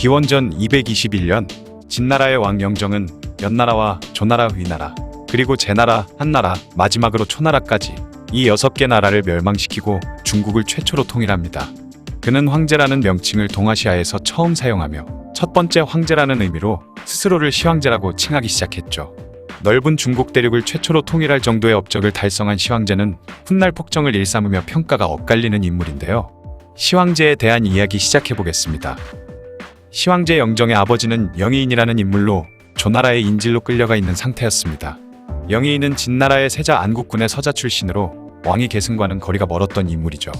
기원전 221년 진나라의 왕 영정은 연나라와 조나라, 위나라, 그리고 제나라, 한나라, 마지막으로 초나라까지 이 여섯 개 나라를 멸망시키고 중국을 최초로 통일합니다. 그는 황제라는 명칭을 동아시아에서 처음 사용하며 첫 번째 황제라는 의미로 스스로를 시황제라고 칭하기 시작했죠. 넓은 중국 대륙을 최초로 통일할 정도의 업적을 달성한 시황제는 훗날 폭정을 일삼으며 평가가 엇갈리는 인물인데요. 시황제에 대한 이야기 시작해 보겠습니다. 시황제 영정의 아버지는 영의인이라는 인물로 조나라의 인질로 끌려가 있는 상태였습니다. 영의인은 진나라의 세자 안국군의 서자 출신으로 왕위 계승과는 거리가 멀었던 인물이죠.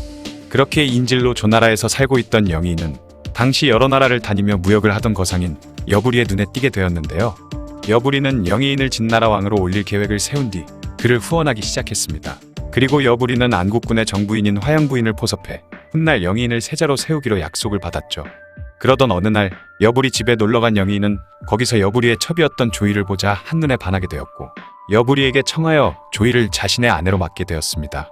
그렇게 인질로 조나라에서 살고 있던 영의인은 당시 여러 나라를 다니며 무역을 하던 거상인 여부리의 눈에 띄게 되었는데요. 여부리는 영의인을 진나라 왕으로 올릴 계획을 세운 뒤 그를 후원하기 시작했습니다. 그리고 여부리는 안국군의 정부인인 화양부인을 포섭해 훗날 영의인을 세자로 세우기로 약속을 받았죠. 그러던 어느 날 여부리 집에 놀러간 영의인은 거기서 여부리의 첩이었던 조이를 보자 한눈에 반하게 되었고 여부리에게 청하여 조이를 자신의 아내로 맡게 되었습니다.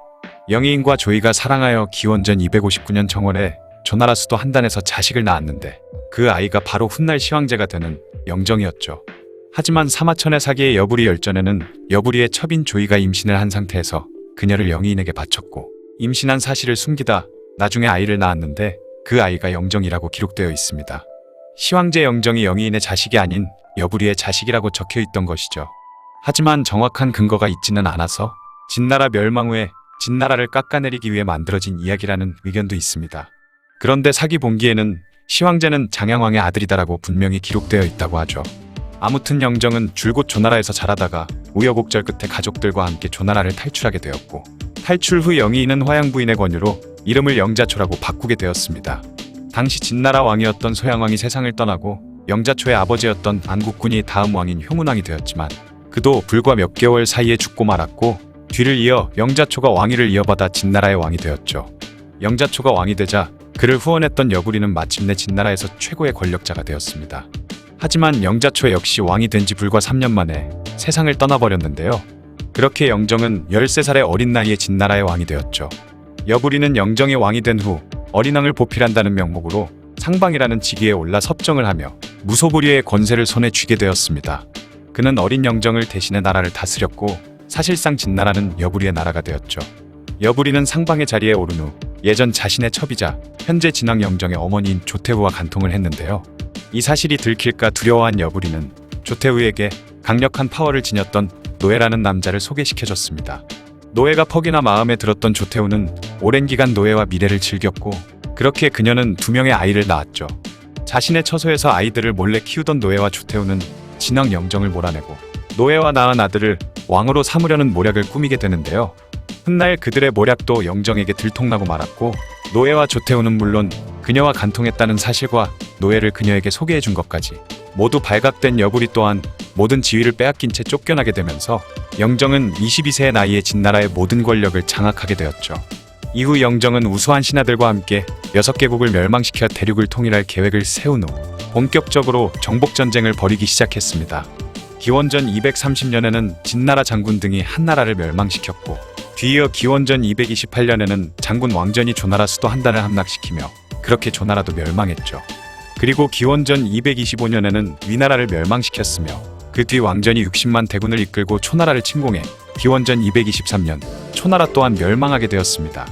영의인과 조이가 사랑하여 기원전 259년 정월에 조나라 수도 한단에서 자식을 낳았는데 그 아이가 바로 훗날 시황제가 되는 영정이었죠. 하지만 사마천의 사기의 여부리 열전에는 여부리의 첩인 조이가 임신을 한 상태에서 그녀를 영의인에게 바쳤고 임신한 사실을 숨기다 나중에 아이를 낳았는데 그 아이가 영정이라고 기록되어 있습니다. 시황제 영정이 영의인의 자식이 아닌 여부리의 자식이라고 적혀 있던 것이죠. 하지만 정확한 근거가 있지는 않아서 진나라 멸망 후에 진나라를 깎아내리기 위해 만들어진 이야기라는 의견도 있습니다. 그런데 사기 본기에는 시황제는 장양왕의 아들이다라고 분명히 기록되어 있다고 하죠. 아무튼 영정은 줄곧 조나라에서 자라다가 우여곡절 끝에 가족들과 함께 조나라를 탈출하게 되었고 탈출 후 영의인은 화양 부인의 권유로 이름을 영자초라고 바꾸게 되었습니다. 당시 진나라 왕이었던 소양왕이 세상을 떠나고 영자초의 아버지였던 안국군이 다음 왕인 효문왕이 되었지만 그도 불과 몇 개월 사이에 죽고 말았고 뒤를 이어 영자초가 왕위를 이어받아 진나라의 왕이 되었죠. 영자초가 왕이 되자 그를 후원했던 여부리는 마침내 진나라에서 최고의 권력자가 되었습니다. 하지만 영자초 역시 왕이 된 지 불과 3년 만에 세상을 떠나버렸는데요. 그렇게 영정은 13살의 어린 나이에 진나라의 왕이 되었죠. 여부리는 영정의 왕이 된 후 어린왕을 보필한다는 명목으로 상방이라는 직위에 올라 섭정을 하며 무소불위의 권세를 손에 쥐게 되었습니다. 그는 어린 영정을 대신해 나라를 다스렸고 사실상 진나라는 여부리의 나라가 되었죠. 여부리는 상방의 자리에 오른 후 예전 자신의 첩이자 현재 진왕 영정의 어머니인 조태후와 간통을 했는데요. 이 사실이 들킬까 두려워한 여부리는 조태후에게 강력한 파워를 지녔던 노예라는 남자를 소개시켜줬습니다. 노예가 퍽이나 마음에 들었던 조태후는 오랜 기간 노예와 미래를 즐겼고 그렇게 그녀는 두 명의 아이를 낳았죠. 자신의 처소에서 아이들을 몰래 키우던 노예와 조태후는 진왕 영정을 몰아내고 노예와 낳은 아들을 왕으로 삼으려는 모략을 꾸미게 되는데요. 훗날 그들의 모략도 영정에게 들통나고 말았고 노예와 조태후는 물론 그녀와 간통했다는 사실과 노예를 그녀에게 소개해 준 것까지 모두 발각된 여부리 또한 모든 지위를 빼앗긴 채 쫓겨나게 되면서 영정은 22세의 나이에 진나라의 모든 권력을 장악하게 되었죠. 이후 영정은 우수한 신하들과 함께 6개국을 멸망시켜 대륙을 통일할 계획을 세운 후 본격적으로 정복 전쟁을 벌이기 시작했습니다. 기원전 230년에는 진나라 장군 등이 한나라를 멸망시켰고 뒤이어 기원전 228년에는 장군 왕전이 조나라 수도 한단을 함락시키며 그렇게 조나라도 멸망했죠. 그리고 기원전 225년에는 위나라를 멸망시켰으며 그 뒤 왕전이 60만 대군을 이끌고 초나라를 침공해 기원전 223년 초나라 또한 멸망하게 되었습니다.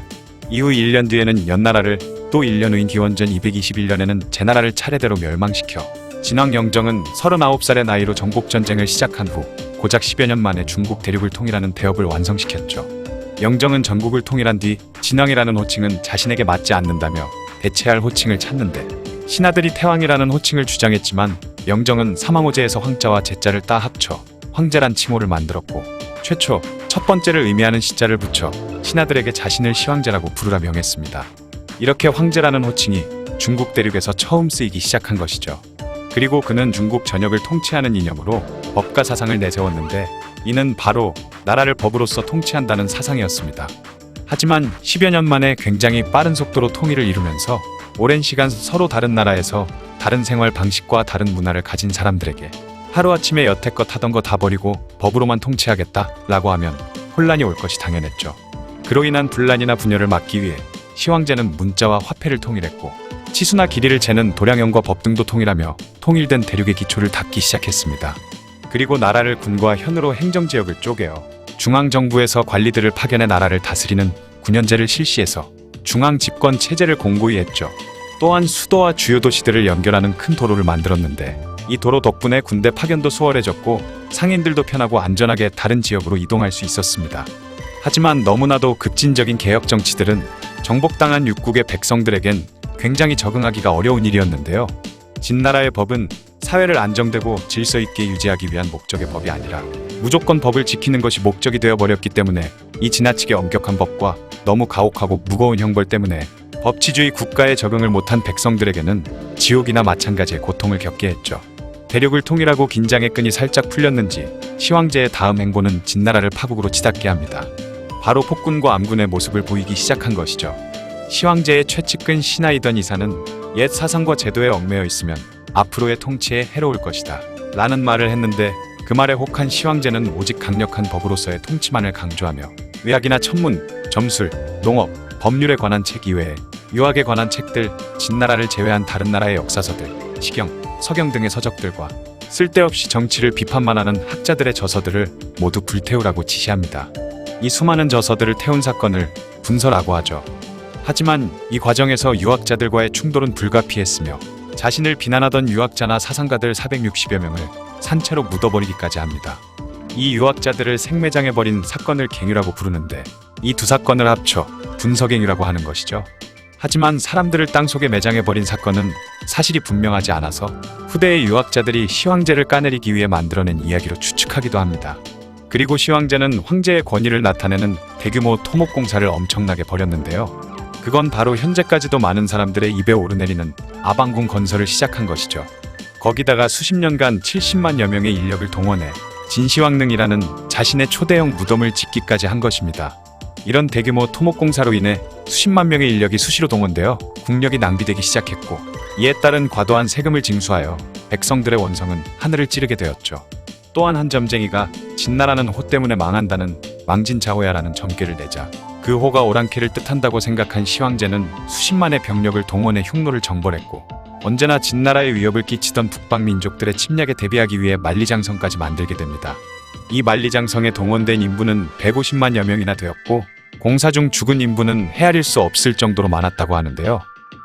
이후 1년 뒤에는 연나라를 또 1년 후인 기원전 221년에는 제나라를 차례대로 멸망시켜 진왕 영정은 39살의 나이로 정복 전쟁을 시작한 후 고작 10여 년 만에 중국 대륙을 통일하는 대업을 완성시켰죠. 영정은 전국을 통일한 뒤 진왕이라는 호칭은 자신에게 맞지 않는다며 대체할 호칭을 찾는데 신하들이 태왕이라는 호칭을 주장했지만 영정은 사망호제에서 황자와 제자를 따 합쳐 황제란 칭호를 만들었고 최초 첫 번째를 의미하는 시자를 붙여 신하들에게 자신을 시황제라고 부르라 명했습니다. 이렇게 황제라는 호칭이 중국 대륙에서 처음 쓰이기 시작한 것이죠. 그리고 그는 중국 전역을 통치하는 이념으로 법과 사상을 내세웠는데 이는 바로 나라를 법으로서 통치한다는 사상이었습니다. 하지만 10여 년 만에 굉장히 빠른 속도로 통일을 이루면서 오랜 시간 서로 다른 나라에서 다른 생활 방식과 다른 문화를 가진 사람들에게 하루아침에 여태껏 하던 거 다 버리고 법으로만 통치하겠다 라고 하면 혼란이 올 것이 당연했죠. 그로 인한 분란이나 분열을 막기 위해 시황제는 문자와 화폐를 통일했고 치수나 길이를 재는 도량형과 법 등도 통일하며 통일된 대륙의 기초를 닦기 시작했습니다. 그리고 나라를 군과 현으로 행정지역을 쪼개어 중앙정부에서 관리들을 파견해 나라를 다스리는 군현제를 실시해서 중앙 집권 체제를 공고히 했죠. 또한 수도와 주요 도시들을 연결하는 큰 도로를 만들었는데 이 도로 덕분에 군대 파견도 수월해졌고 상인들도 편하고 안전하게 다른 지역으로 이동할 수 있었습니다. 하지만 너무나도 급진적인 개혁 정치들은 정복당한 육국의 백성들에겐 굉장히 적응하기가 어려운 일이었는데요. 진나라의 법은 사회를 안정되고 질서 있게 유지하기 위한 목적의 법이 아니라 무조건 법을 지키는 것이 목적이 되어 버렸기 때문에 이 지나치게 엄격한 법과 너무 가혹하고 무거운 형벌 때문에 법치주의 국가에 적응을 못한 백성들에게는 지옥이나 마찬가지의 고통을 겪게 했죠. 대륙을 통일하고 긴장의 끈이 살짝 풀렸는지 시황제의 다음 행보는 진나라를 파국으로 치닫게 합니다. 바로 폭군과 암군의 모습을 보이기 시작한 것이죠. 시황제의 최측근 신하이던 이사는 옛 사상과 제도에 얽매여 있으면 앞으로의 통치에 해로울 것이다. 라는 말을 했는데 그 말에 혹한 시황제는 오직 강력한 법으로서의 통치만을 강조하며 의학이나 천문, 점술, 농업, 법률에 관한 책 이외에 유학에 관한 책들, 진나라를 제외한 다른 나라의 역사서들, 시경, 서경 등의 서적들과 쓸데없이 정치를 비판만 하는 학자들의 저서들을 모두 불태우라고 지시합니다. 이 수많은 저서들을 태운 사건을 분서라고 하죠. 하지만 이 과정에서 유학자들과의 충돌은 불가피했으며 자신을 비난하던 유학자나 사상가들 460여 명을 산채로 묻어버리기까지 합니다. 이 유학자들을 생매장해버린 사건을 갱유라고 부르는데 이 두 사건을 합쳐 분서갱유라고 하는 것이죠. 하지만 사람들을 땅속에 매장해 버린 사건은 사실이 분명하지 않아서 후대의 유학자들이 시황제를 까내리기 위해 만들어낸 이야기로 추측하기도 합니다. 그리고 시황제는 황제의 권위를 나타내는 대규모 토목 공사를 엄청나게 벌였는데요. 그건 바로 현재까지도 많은 사람들의 입에 오르내리는 아방궁 건설을 시작한 것이죠. 거기다가 수십 년간 70만여 명의 인력을 동원해 진시황릉이라는 자신의 초대형 무덤을 짓기까지 한 것입니다. 이런 대규모 토목공사로 인해 수십만 명의 인력이 수시로 동원되어 국력이 낭비되기 시작했고 이에 따른 과도한 세금을 징수하여 백성들의 원성은 하늘을 찌르게 되었죠. 또한 한 점쟁이가 진나라는 호 때문에 망한다는 망진자호야라는 점괘를 내자 그 호가 오랑캐를 뜻한다고 생각한 시황제는 수십만의 병력을 동원해 흉노를 정벌했고 언제나 진나라에 위협을 끼치던 북방 민족들의 침략에 대비하기 위해 만리장성까지 만들게 됩니다. 이 만리장성에 동원된 인부는 150만여 명이나 되었고 공사 중 죽은 인부는 헤아릴 수 없을 정도로 많았다고 하는데요.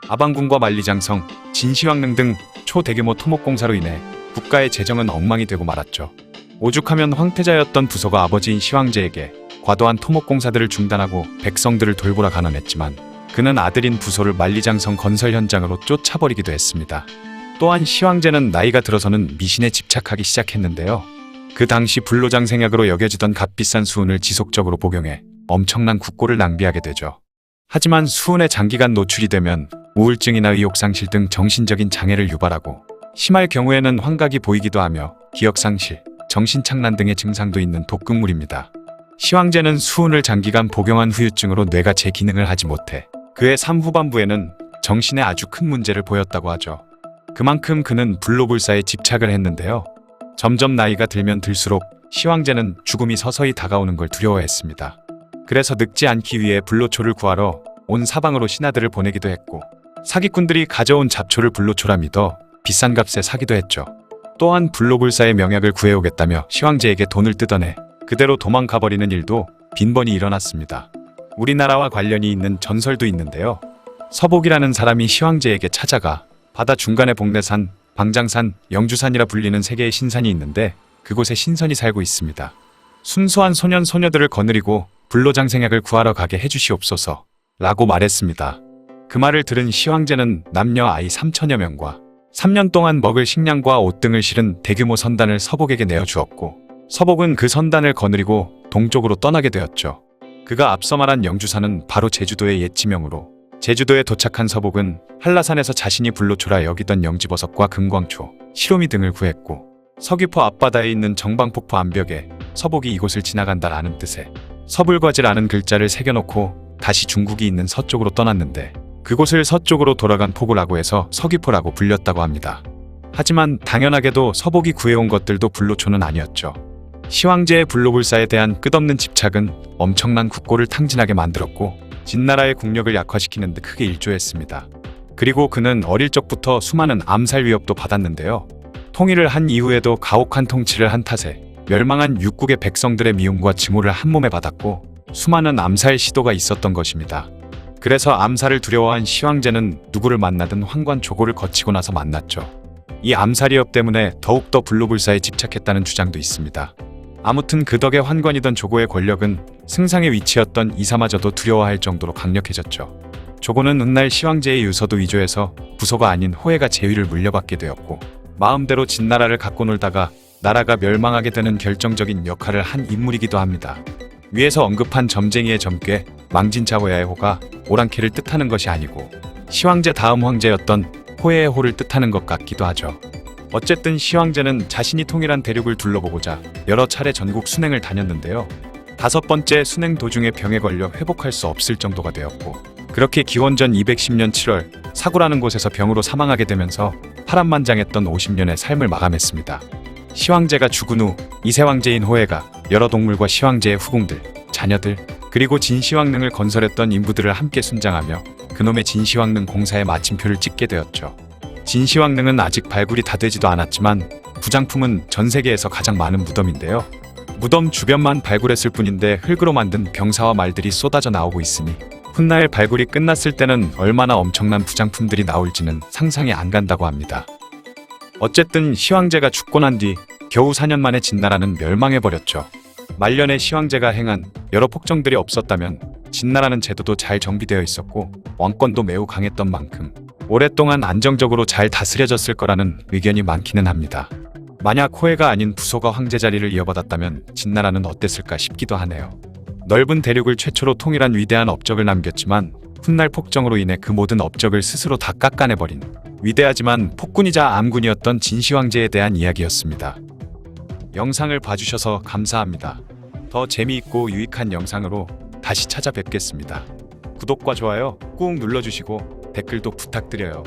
아방궁과 만리장성, 진시황릉 등 초대규모 토목공사로 인해 국가의 재정은 엉망이 되고 말았죠. 오죽하면 황태자였던 부소가 아버지인 시황제에게 과도한 토목공사들을 중단하고 백성들을 돌보라 간언했지만 그는 아들인 부소를 만리장성 건설 현장으로 쫓아버리기도 했습니다. 또한 시황제는 나이가 들어서는 미신에 집착하기 시작했는데요. 그 당시 불로장 생약으로 여겨지던 값비싼 수은을 지속적으로 복용해 엄청난 국고를 낭비하게 되죠. 하지만 수은에 장기간 노출이 되면 우울증이나 의욕상실 등 정신적인 장애를 유발하고 심할 경우에는 환각이 보이기도 하며 기억상실, 정신착란 등의 증상도 있는 독극물입니다. 시황제는 수은을 장기간 복용한 후유증으로 뇌가 제 기능을 하지 못해 그의 삶 후반부에는 정신에 아주 큰 문제를 보였다고 하죠. 그만큼 그는 불로불사에 집착을 했는데요. 점점 나이가 들면 들수록 시황제는 죽음이 서서히 다가오는 걸 두려워했습니다. 그래서 늙지 않기 위해 불로초를 구하러 온 사방으로 신하들을 보내기도 했고 사기꾼들이 가져온 잡초를 불로초라 믿어 비싼 값에 사기도 했죠. 또한 불로불사의 명약을 구해오겠다며 시황제에게 돈을 뜯어내 그대로 도망가버리는 일도 빈번히 일어났습니다. 우리나라와 관련이 있는 전설도 있는데요. 서복이라는 사람이 시황제에게 찾아가 바다 중간에 복내산, 방장산, 영주산이라 불리는 세 개의 신산이 있는데 그곳에 신선이 살고 있습니다. 순수한 소년 소녀들을 거느리고 불로장생약을 구하러 가게 해주시옵소서 라고 말했습니다. 그 말을 들은 시황제는 남녀 아이 3천여 명과 3년 동안 먹을 식량과 옷 등을 실은 대규모 선단을 서복에게 내어주었고 서복은 그 선단을 거느리고 동쪽으로 떠나게 되었죠. 그가 앞서 말한 영주산은 바로 제주도의 옛 지명으로 제주도에 도착한 서복은 한라산에서 자신이 불로초라 여기던 영지버섯과 금광초, 시로미 등을 구했고 서귀포 앞바다에 있는 정방폭포 암벽에 서복이 이곳을 지나간다라는 뜻의 서불과지라는 글자를 새겨놓고 다시 중국이 있는 서쪽으로 떠났는데 그곳을 서쪽으로 돌아간 포구라고 해서 서귀포라고 불렸다고 합니다. 하지만 당연하게도 서복이 구해온 것들도 불로초는 아니었죠. 시황제의 불로불사에 대한 끝없는 집착은 엄청난 국고를 탕진하게 만들었고 진나라의 국력을 약화시키는 데 크게 일조했습니다. 그리고 그는 어릴 적부터 수많은 암살 위협도 받았는데요. 통일을 한 이후에도 가혹한 통치를 한 탓에 멸망한 육국의 백성들의 미움과 증오를 한 몸에 받았고 수많은 암살 시도가 있었던 것입니다. 그래서 암살을 두려워한 시황제는 누구를 만나든 황관 조고를 거치고 나서 만났죠. 이 암살 위협 때문에 더욱더 불로불사에 집착했다는 주장도 있습니다. 아무튼 그 덕에 환관이던 조고의 권력은 승상의 위치였던 이사마저도 두려워할 정도로 강력해졌죠. 조고는 훗날 시황제의 유서도 위조해서 부소가 아닌 호해가 제위를 물려받게 되었고 마음대로 진나라를 갖고 놀다가 나라가 멸망하게 되는 결정적인 역할을 한 인물이기도 합니다. 위에서 언급한 점쟁이의 점괘 망진자호야의 호가 오랑캐를 뜻하는 것이 아니고 시황제 다음 황제였던 호해의 호를 뜻하는 것 같기도 하죠. 어쨌든 시황제는 자신이 통일한 대륙을 둘러보고자 여러 차례 전국 순행을 다녔는데요. 다섯 번째 순행 도중에 병에 걸려 회복할 수 없을 정도가 되었고 그렇게 기원전 210년 7월 사구라는 곳에서 병으로 사망하게 되면서 파란만장했던 50년의 삶을 마감했습니다. 시황제가 죽은 후 이세왕제인 호해가 여러 동물과 시황제의 후궁들, 자녀들, 그리고 진시황릉을 건설했던 인부들을 함께 순장하며 그놈의 진시황릉 공사에 마침표를 찍게 되었죠. 진시황릉은 아직 발굴이 다 되지도 않았지만 부장품은 전 세계에서 가장 많은 무덤인데요. 무덤 주변만 발굴했을 뿐인데 흙으로 만든 병사와 말들이 쏟아져 나오고 있으니 훗날 발굴이 끝났을 때는 얼마나 엄청난 부장품들이 나올지는 상상이 안 간다고 합니다. 어쨌든 시황제가 죽고 난 뒤 겨우 4년 만에 진나라는 멸망해버렸죠. 말년에 시황제가 행한 여러 폭정들이 없었다면 진나라는 제도도 잘 정비되어 있었고 왕권도 매우 강했던 만큼 오랫동안 안정적으로 잘 다스려졌을 거라는 의견이 많기는 합니다. 만약 호해가 아닌 부소가 황제 자리를 이어받았다면 진나라는 어땠을까 싶기도 하네요. 넓은 대륙을 최초로 통일한 위대한 업적을 남겼지만 훗날 폭정으로 인해 그 모든 업적을 스스로 다 깎아내버린 위대하지만 폭군이자 암군이었던 진시황제에 대한 이야기였습니다. 영상을 봐주셔서 감사합니다. 더 재미있고 유익한 영상으로 다시 찾아뵙겠습니다. 구독과 좋아요 꾹 눌러주시고 댓글도 부탁드려요.